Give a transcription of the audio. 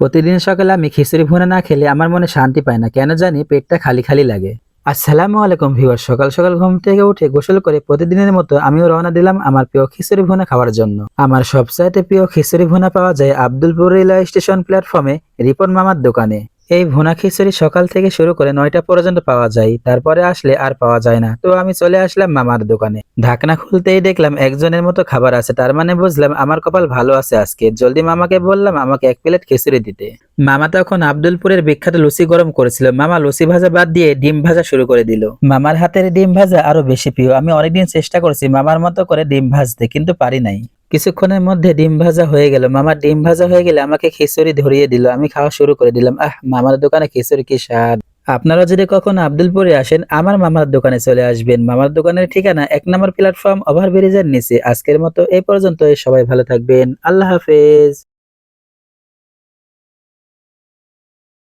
প্রতিদিন সকালে আমি খিচুড়ি ভুনা না খেলে আমার মনে শান্তি পায় না। কেন জানি পেটটা খালি খালি লাগে। আসসালামু আলাইকুম ভিউয়ার সকাল সকাল ঘুম থেকে উঠে গোসল করে প্রতিদিনের মতো আমিও রওনা দিলাম আমার প্রিয় খিচুড়ি ভুনা খাওয়ার জন্য। আমার সবচাইতে প্রিয় খিচুড়ি ভুনা পাওয়া যায় আব্দুলপুর রেলওয়ে স্টেশন প্ল্যাটফর্মে রিপন মামার দোকানে। এই ভুনা খিচুড়ি সকাল থেকে শুরু করে নয়টা পর্যন্ত পাওয়া যায়, তারপরে আসলে আর পাওয়া যায় না। তো আমি চলে আসলাম মামার দোকানে। ঢাকনা খুলতেই দেখলাম একজনের মতো খাবার আছে, তার মানে বুঝলাম আমার কপাল ভালো আছে আজকে। জলদি মামাকে বললাম আমাকে এক প্লেট খিচুড়ি দিতে। মামা তখন আব্দুলপুরের বিখ্যাত লুচি গরম করেছিল। মামা লুচি ভাজা বাদ দিয়ে ডিম ভাজা শুরু করে দিল। মামার হাতের ডিম ভাজা আরও বেশি প্রিয়। আমি অনেকদিন চেষ্টা করছি মামার মতো করে ডিম ভাজতে, কিন্তু পারি নাই। কিছুক্ষণের মধ্যে ডিম ভাজা হয়ে গেল। মামার ডিম ভাজা হয়ে গেলে আমাকে খিচুড়ি ধরিয়ে দিল। আমি খাওয়া শুরু করে দিলাম। আহ, মামার দোকানে খিচুড়ি কি স্বাদ? আপনারা যদি কখনো আব্দুলপুরে আসেন, আমার মামার দোকানে চলে আসবেন। মামার দোকানের ঠিকানা এক নম্বর প্ল্যাটফর্ম ওভারব্রিজের নিচে। আজকের মতো এই পর্যন্ত সবাই ভালো থাকবেন। আল্লাহ হাফেজ।